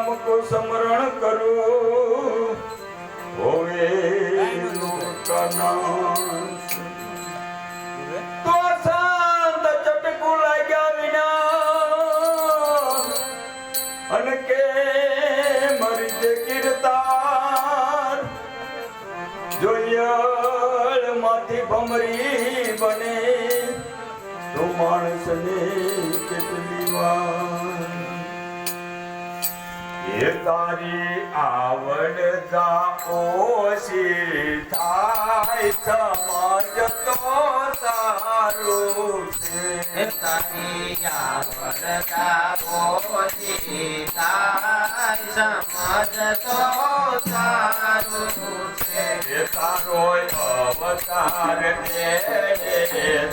નામ કો સ્મરણ કરો. હોવે તો શાંત ચટકુ લાગ્યા વિના. અને કે મરી જે કીર્તાર જોયળમાંથી ભમરી બને, તો માણસને કેટલી વાર એ તારી આવડતા ઓછી થાય સમાજ તો સારું છે. તારી આવડતા પોતી થાય સમાજ તો સારું છે. તારો અવતાર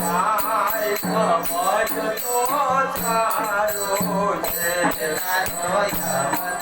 થાય સમાજ તો સારું છે. તારો અવતાર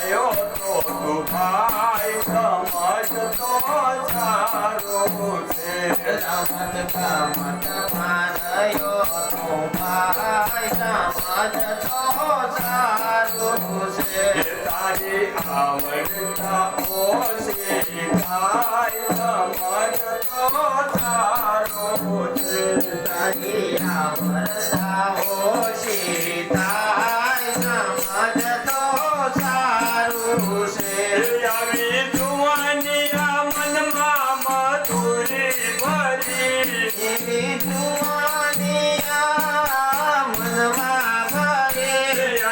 માર્યો તો તું ભાઈ સમજતો સારું છે રમત ગમત મારયો તો ભાઈ સમજ તો સારું છે તારી આવડતા ઓછી થાય સમજતો સારું છે તારી આવડતા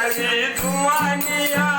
આવી જુવાનિયા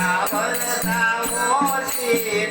તારી આવડતા ઓછી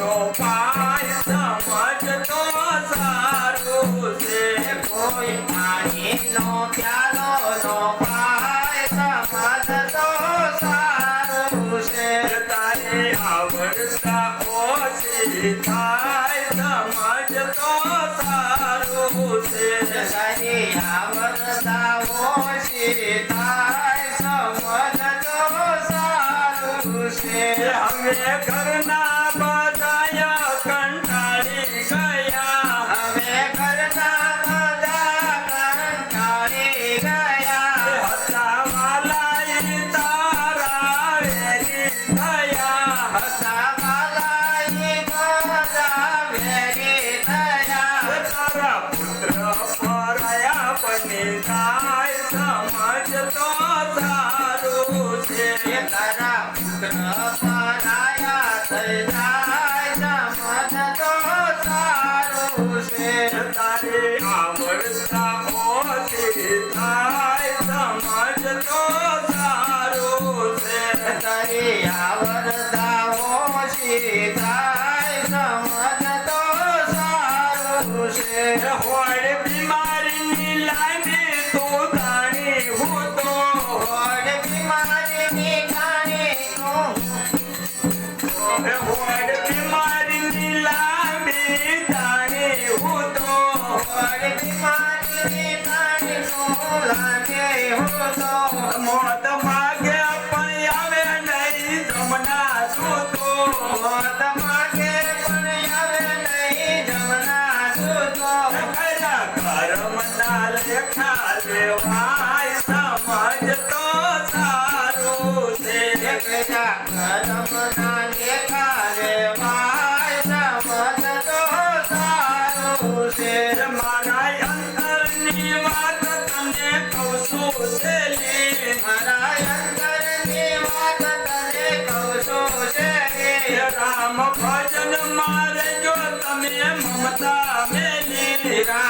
છો ભાઈ સમજતો સારું છે. કોઈ પાણીનો પ્યાલો નો ભાઈ સમજતો સારું છે. તારે આવડતા ઓછી થાય સમજતો સારું છે. તારે આવડતા ઓછી થાય મને કાય સમજ તો સારું છે. તારા મુખ પરાયા થઈ જાય સમજ તો સારું છે. તારે આવડતા ઓછી થાય, સમજ તો સારું છે. તારે આવડ મના છો તો તમારે મતા મેલે રા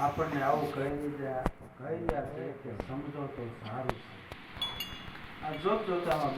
આપણને આવું કહી કહી રહ્યા છે કે સમજો તો સારું છે. આ જોત જોતામાં